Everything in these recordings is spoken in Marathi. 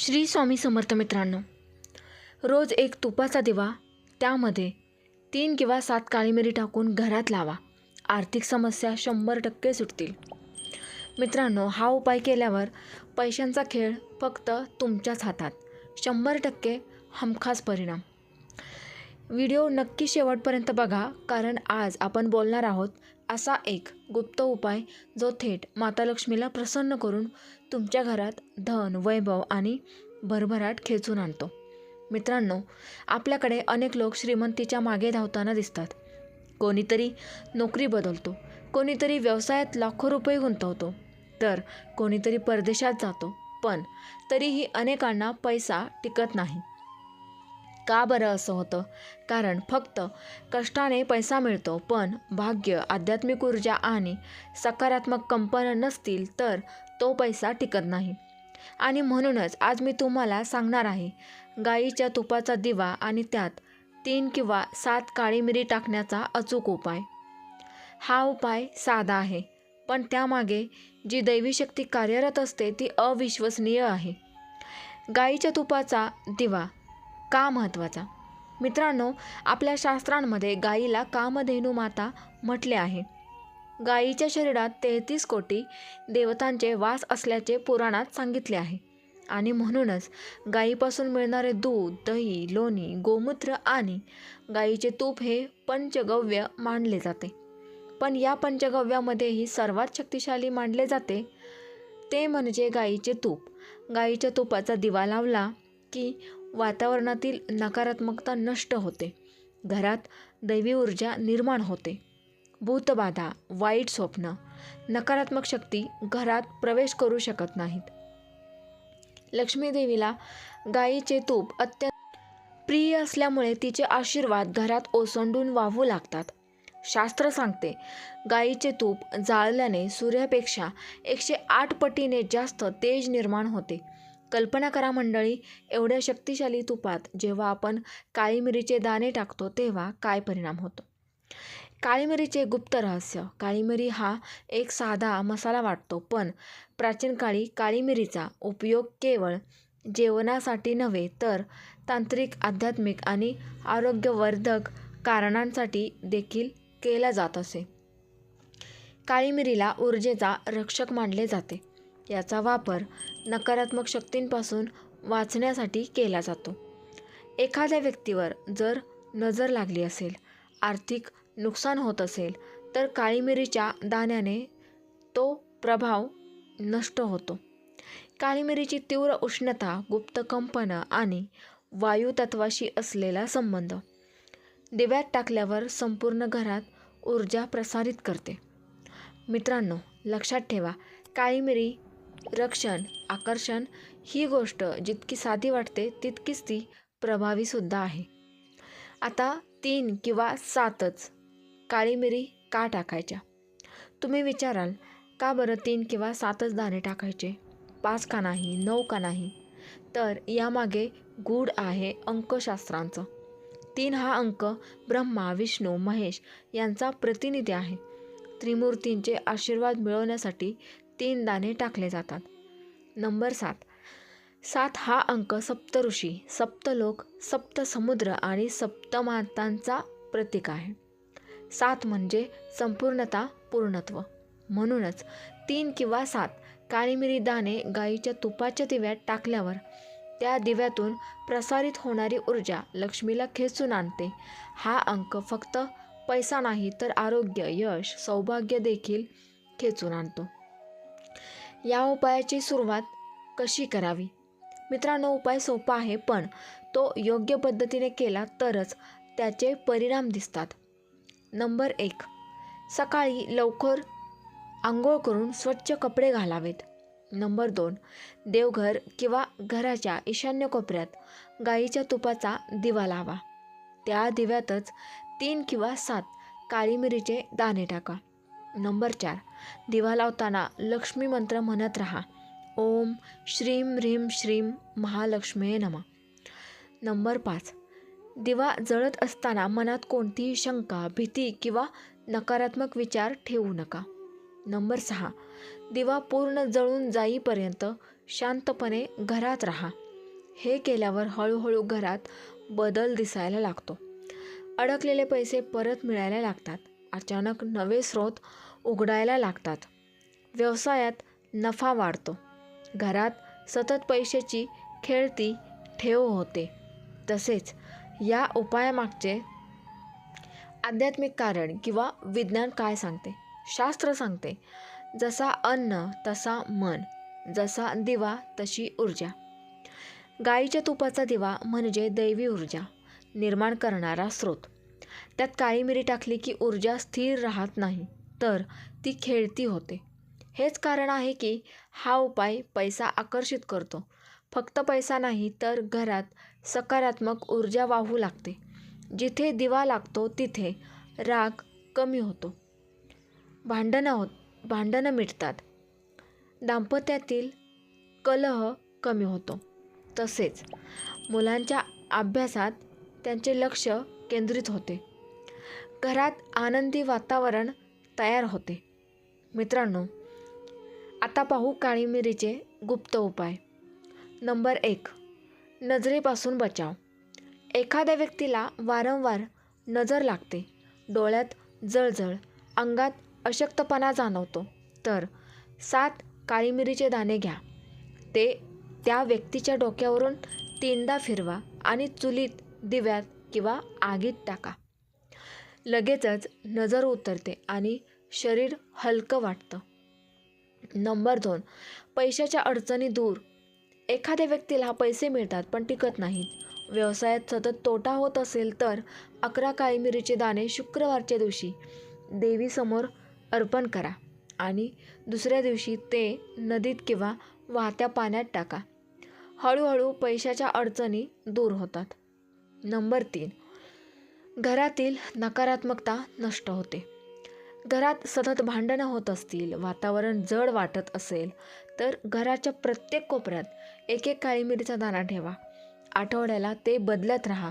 श्री स्वामी समर्थ मित्रांनो रोज एक तुपाचा दिवा त्यामध्ये तीन किंवा सात काळी मिरी टाकून घरात लावा. आर्थिक समस्या शंभर टक्के सुटतील. मित्रांनो हा उपाय केल्यावर पैशांचा खेळ फक्त तुमच्याच हातात. शंभर टक्के हमखास परिणाम. व्हिडिओ नक्की शेवटपर्यंत बघा कारण आज आपण बोलणार आहोत असा एक गुप्त उपाय जो थेट माता लक्ष्मीला प्रसन्न करून तुमच्या घरात धन वैभव आणि भरभराट खेचून आणतो. मित्रांनो आपल्याकडे अनेक लोक श्रीमंतीच्या मागे धावताना दिसतात. कोणीतरी नोकरी बदलतो कोणीतरी व्यवसायात लाखो रुपये गुंतवतो तर कोणीतरी परदेशात जातो पण तरीही अनेकांना पैसा टिकत नाही. का बरं असं होतं? कारण फक्त कष्टाने पैसा मिळतो पण भाग्य आध्यात्मिक ऊर्जा आणि सकारात्मक कंपन नसतील तर तो पैसा टिकत नाही. आणि म्हणूनच आज मी तुम्हाला सांगणार आहे गाईच्या तुपाचा दिवा आणि त्यात तीन किंवा सात काळी मिरी टाकण्याचा अचूक उपाय. हा उपाय साधा आहे पण त्यामागे जी दैवी शक्ती कार्यरत असते ती अविश्वसनीय आहे. गाईच्या तुपाचा दिवा का महत्त्वाचा? मित्रांनो आपल्या शास्त्रांमध्ये गाईला कामधेनू माता म्हटले आहे. गाईच्या शरीरात तेहतीस कोटी देवतांचे वास असल्याचे पुराणात सांगितले आहे. आणि म्हणूनच गाईपासून मिळणारे दूध दही लोणी गोमूत्र आणि गाईचे तूप हे पंचगव्य मानले जाते. पण या पंचगव्यामध्येही सर्वात शक्तिशाली मानले जाते ते म्हणजे गाईचे तूप. गाईच्या तुपाचा दिवा लावला की वातावरणातील नकारात्मकता नष्ट होते. घरात दैवी ऊर्जा निर्माण होते. भूतबाधा वाईट स्वप्न नकारात्मक शक्ती घरात प्रवेश करू शकत नाहीत. लक्ष्मीदेवीला गायीचे गाईचे तूप अत्यंत प्रिय असल्यामुळे तिचे आशीर्वाद घरात ओसंडून वाहू लागतात. शास्त्र सांगते गाईचे तूप जाळल्याने सूर्यापेक्षा एकशे आठ पटीने जास्त तेज निर्माण होते. कल्पना करा मंडळी एवढ्या शक्तिशाली तुपात जेव्हा आपण काळी मिरीचे दाणे टाकतो तेव्हा काय परिणाम होतो? काळी मिरीचे गुप्त रहस्य. काळी मिरी हा एक साधा मसाला वाटतो पण प्राचीन काळी काळी मिरीचा उपयोग केवळ जेवणासाठी नव्हे तर तांत्रिक आध्यात्मिक आणि आरोग्यवर्धक कारणांसाठी देखील केला जात असे. काळी मिरीला ऊर्जेचा रक्षक मानले जाते. याचा वापर नकारात्मक शक्तींपासून वाचण्यासाठी केला जातो. एखाद्या व्यक्तीवर जर नजर लागली असेल आर्थिक नुकसान होत असेल तर काळी मिरीच्या दाण्याने तो प्रभाव नष्ट होतो. काळी मिरीची तीव्र उष्णता गुप्त कंपनं आणि वायुतत्वाशी असलेला संबंध दिव्यात टाकल्यावर संपूर्ण घरात ऊर्जा प्रसारित करते. मित्रांनो लक्षात ठेवा काळी मिरी रक्षण आकर्षण ही गोष्ट जितकी साधी वाटते तितकीच ती प्रभावीसुद्धा आहे. आता तीन किंवा सातच काळी मिरी का टाकायच्या? तुम्ही विचाराल का बरं तीन किंवा सातच दाणे टाकायचे? पाच का नाही नऊ का नाही? तर यामागे गूढ आहे अंकशास्त्रांचं. तीन हा अंक ब्रह्मा विष्णू महेश यांचा प्रतिनिधी आहे. त्रिमूर्तींचे आशीर्वाद मिळवण्यासाठी तीन दाणे टाकले जातात. नंबर सात. सात हा अंक सप्तऋषी सप्तलोक सप्तसमुद्र आणि सप्तमातांचा प्रतीक आहे. सात म्हणजे संपूर्णता पूर्णत्व. म्हणूनच तीन किंवा सात काळीमिरी दाणे गाईच्या तुपाच्या दिव्यात टाकल्यावर त्या दिव्यातून प्रसारित होणारी ऊर्जा लक्ष्मीला खेचून आणते. हा अंक फक्त पैसा नाही तर आरोग्य यश सौभाग्य देखील खेचून आणतो. या उपायाची सुरुवात कशी करावी? मित्रांनो उपाय सोपा आहे पण तो योग्य पद्धतीने केला तरच त्याचे परिणाम दिसतात. नंबर एक. सकाळी लवकर आंघोळ करून स्वच्छ कपडे घालावेत. नंबर दोन. देवघर किंवा घराच्या ईशान्य कोपऱ्यात गाईच्या तुपाचा दिवा लावा. त्या दिव्यातच तीन किंवा सात काळी मिरीचे दाणे टाका. नंबर चार. दिवा लावताना लक्ष्मी मंत्र म्हणत राहा. ओम श्रीम ह्रीम श्रीम महालक्ष्मी नमा. नंबर पाच. दिवा जळत असताना मनात कोणतीही शंका भीती किंवा नकारात्मक विचार ठेवू नका. नंबर सहा. दिवा पूर्ण जळून जाईपर्यंत शांतपणे घरात राहा. हे केल्यावर हळूहळू घरात बदल दिसायला लागतो. अडकलेले पैसे परत मिळायला लागतात. अचानक नवे स्रोत उघडायला लागतात. व्यवसायात नफा वाढतो. घरात सतत पैशाची खेळती ठेव होते. तसेच या उपायामागचे आध्यात्मिक कारण किंवा विज्ञान काय सांगते? शास्त्र सांगते जसा अन्न तसा मन जसा दिवा तशी ऊर्जा. गाईच्या तुपाचा दिवा म्हणजे दैवी ऊर्जा निर्माण करणारा स्रोत. त्यात काळी मिरी टाकली की ऊर्जा स्थिर राहत नाही तर ती खेळती होते. हेच कारण आहे की हा उपाय पैसा आकर्षित करतो. फक्त पैसा नाही तर घरात सकारात्मक ऊर्जा वाहू लागते. जिथे दिवा लागतो तिथे राग कमी होतो. भांडणं होत भांडणं मिटतात. दाम्पत्यातील कलह कमी होतो. तसेच मुलांच्या अभ्यासात त्यांचे लक्ष केंद्रित होते. घरात आनंदी वातावरण तयार होते. मित्रांनो आता पाहू काळी मिरीचे गुप्त उपाय. नंबर एक नजरेपासून बचाव. एखाद्या व्यक्तीला वारंवार नजर लागते. डोळ्यात जळजळ अंगात अशक्तपणा जाणवतो. तर सात काळी मिरीचे दाणे घ्या. ते त्या व्यक्तीच्या डोक्यावरून तीनदा फिरवा आणि चुलीत दिव्यात किंवा आगीत टाका. लगेचच नजर उतरते आणि शरीर हलकं वाटतं. नंबर दोन पैशाच्या अडचणी दूर. एखाद्या व्यक्तीला पैसे मिळतात पण टिकत नाहीत. व्यवसायात सतत तोटा होत असेल तर अकरा काळी मिरीचे दाणे शुक्रवारच्या दिवशी देवीसमोर अर्पण करा आणि दुसऱ्या दिवशी ते नदीत किंवा वाहत्या पाण्यात टाका. हळूहळू पैशाच्या अडचणी दूर होतात. नंबर तीन घरातील नकारात्मकता नष्ट होते. घरात सतत भांडणं होत असतील वातावरण जड वाटत असेल तर घराच्या प्रत्येक कोपऱ्यात एक एक काळी मिरीचा दाणा ठेवा. आठवड्याला ते बदलत राहा.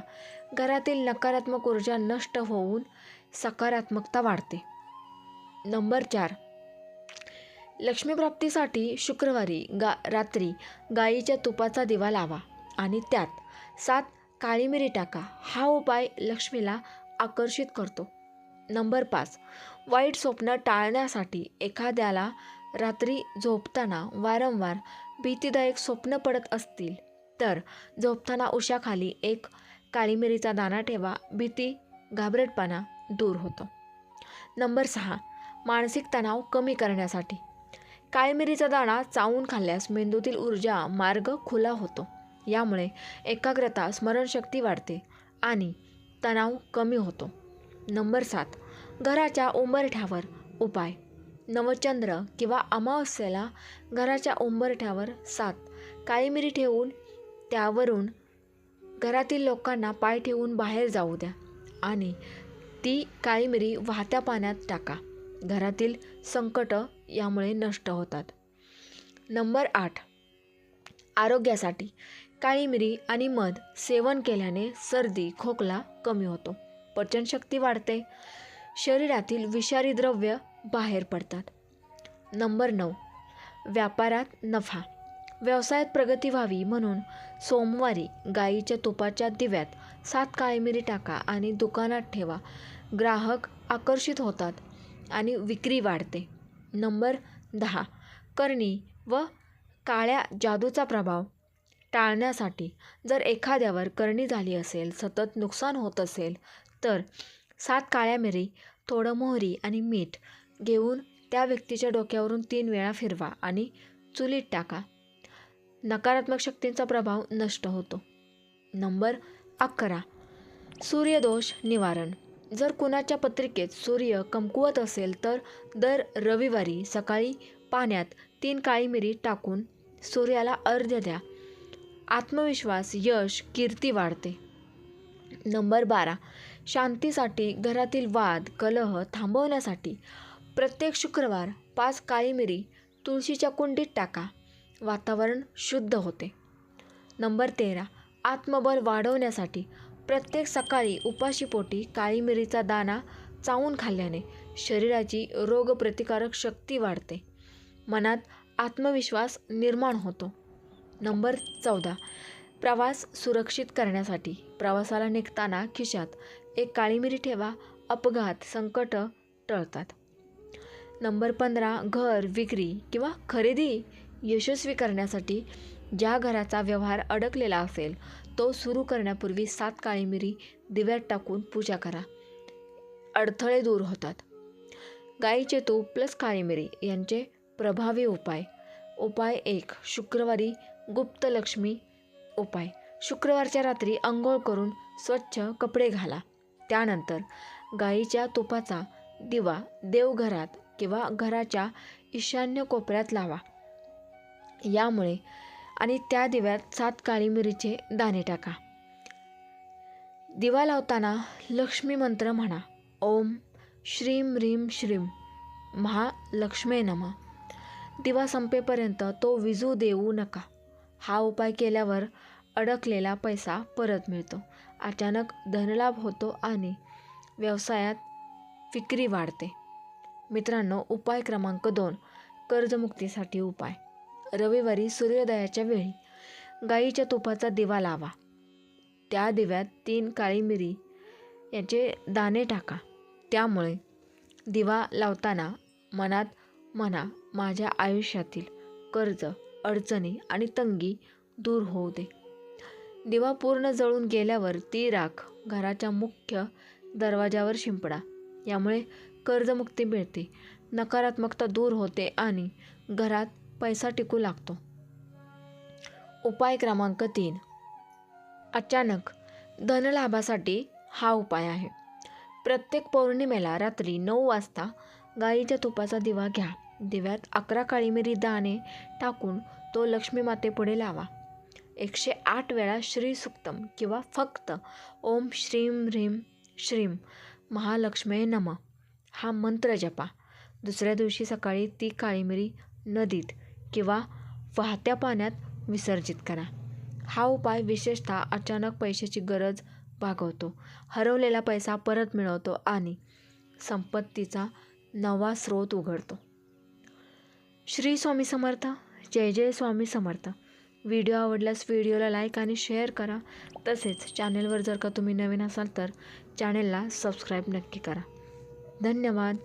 घरातील नकारात्मक ऊर्जा नष्ट होऊन सकारात्मकता वाढते. नंबर चार. लक्ष्मीप्राप्तीसाठी शुक्रवारी गा रात्री गाईच्या तुपाचा दिवा लावा आणि त्यात सात काळी मिरी टाका. हा उपाय लक्ष्मीला आकर्षित करतो. नंबर पाच. वाईट स्वप्न टाळण्यासाठी एखाद्याला रात्री झोपताना वारंवार भीतीदायक स्वप्न पडत असतील तर झोपताना उशाखाली एक काळी मिरीचा दाणा ठेवा. भीती घाबरटपणा दूर होतो. नंबर सहा. मानसिक तणाव कमी करण्यासाठी. काळी मिरीचा दाणा चावून खाल्ल्यास मेंदूतील ऊर्जा मार्ग खुला होतो. यामुळे एकाग्रता स्मरणशक्ती वाढते आणि तणाव कमी होतो. नंबर सात घराच्या उंबरठ्यावर उपाय. नवचंद्र किंवा अमावस्येला घराच्या उंबरठ्यावर सात काळी मिरी ठेवून त्यावरून घरातील लोकांना पाय ठेवून बाहेर जाऊ द्या आणि ती काळी मिरी वाहत्या पाण्यात टाका. घरातील संकट यामुळे नष्ट होतात. नंबर आठ आरोग्यासाठी. काळी मिरी आणि मध सेवन केल्याने सर्दी खोकला कमी होतो. पचनशक्ती वाढते. शरीरातील विषारी द्रव्य बाहेर पडतात. नंबर नऊ. व्यापारात नफा. व्यवसायात प्रगती व्हावी म्हणून सोमवारी गाईच्या तुपाच्या दिव्यात सात काळी मिरी टाका आणि दुकानात ठेवा. ग्राहक आकर्षित होतात आणि विक्री वाढते. नंबर दहा. करणी व काळ्या जादूचा प्रभाव. टाळण्यासाठी जर एखाद्यावर करणी झाली असेल सतत नुकसान होत असेल तर सात काळ्या मिरी थोडं मोहरी आणि मीठ घेऊन त्या व्यक्तीच्या डोक्यावरून तीन वेळा फिरवा आणि चुलीत टाका. नकारात्मक शक्तींचा प्रभाव नष्ट होतो. नंबर अकरा. सूर्यदोष निवारण. जर कुणाच्या पत्रिकेत सूर्य कमकुवत असेल तर दर रविवारी सकाळी पाण्यात तीन काळी मिरी टाकून सूर्याला अर्ध्य द्या. आत्मविश्वास यश कीर्ती वाढते. नंबर बारा. शांतीसाठी घरातील वाद कलह थांबवण्यासाठी प्रत्येक शुक्रवार पाच काळी मिरी तुळशीच्या कुंडीत टाका. वातावरण शुद्ध होते. नंबर तेरा. आत्मबल वाढवण्यासाठी प्रत्येक सकाळी उपाशीपोटी काळी मिरीचा दाणा चावून खाल्ल्याने शरीराची रोगप्रतिकारक शक्ती वाढते. मनात आत्मविश्वास निर्माण होतो. नंबर चौदा. प्रवास सुरक्षित करण्यासाठी प्रवासाला निघताना खिशात एक काळी मिरी ठेवा अपघात संकट टळतात. नंबर पंधरा घर विक्री किंवा खरेदी यशस्वी करण्यासाठी ज्या घराचा व्यवहार अडकलेला असेल तो सुरू करण्यापूर्वी सात काळी मिरी दिव्यात टाकून पूजा करा. अडथळे दूर होतात. गाईचे तूप प्लस काळी मिरी यांचे प्रभावी उपाय. उपाय एक शुक्रवारी गुप्त लक्ष्मी उपाय. शुक्रवारच्या रात्री अंघोळ करून स्वच्छ कपडे घाला. त्यानंतर गाईच्या तुपाचा दिवा देवघरात किंवा घराच्या ईशान्य कोपऱ्यात लावा. यामुळे आणि त्या दिव्यात सात काळी मिरीचे दाणे टाका. दिवा लावताना लक्ष्मी मंत्र म्हणा. ओम श्रीम ह्रीम श्रीम महालक्ष्मे नम. दिवा संपेपर्यंत तो विजू देऊ नका. हा उपाय केल्यावर अडकलेला पैसा परत मिळतो. अचानक धनलाभ होतो आणि व्यवसायात विक्री वाढते. मित्रांनो उपाय क्रमांक दोन कर्जमुक्तीसाठी उपाय. रविवारी सूर्योदयाच्या वेळी गाईच्या तुपाचा दिवा लावा. त्या दिव्यात तीन काळी मिरी याचे दाणे टाका. त्यामुळे दिवा लावताना मनात म्हणा माझ्या आयुष्यातील कर्ज अडचणी आणि तंगी दूर होऊ दे. दिवा पूर्ण जळून गेल्यावर ती राख घराच्या मुख्य दरवाजावर शिंपडा. यामुळे कर्जमुक्ती मिळते नकारात्मकता दूर होते आणि घरात पैसा टिकू लागतो. उपाय क्रमांक तीन. अचानक धनलाभासाठी हा उपाय आहे. प्रत्येक पौर्णिमेला रात्री नऊ वाजता गाईच्या तुपाचा दिवा घ्या. दिव्यात अकरा काळी मिरी दाणे टाकून तो लक्ष्मीमातेपुढे लावा. एकशे आठ वेळा श्री सुक्तम किंवा फक्त ओम श्रीम ह्रीम श्रीम महालक्ष्मे नम. हा मंत्र जपा. दुसऱ्या दिवशी सकाळी ती काळीमिरी नदीत किंवा वाहत्या पाण्यात विसर्जित करा. हा उपाय विशेषतः अचानक पैशाची गरज भागवतो. हरवलेला पैसा परत मिळवतो आणि संपत्तीचा नवा स्रोत उघडतो. श्री स्वामी समर्थ. जय जय स्वामी समर्थ. व्हिडिओ आवडल्यास व्हिडिओला लाईक आणि शेअर करा. तसेच चॅनेलवर जर का तुम्ही नवीन असाल तर चॅनेलला सबस्क्राईब नक्की करा. धन्यवाद.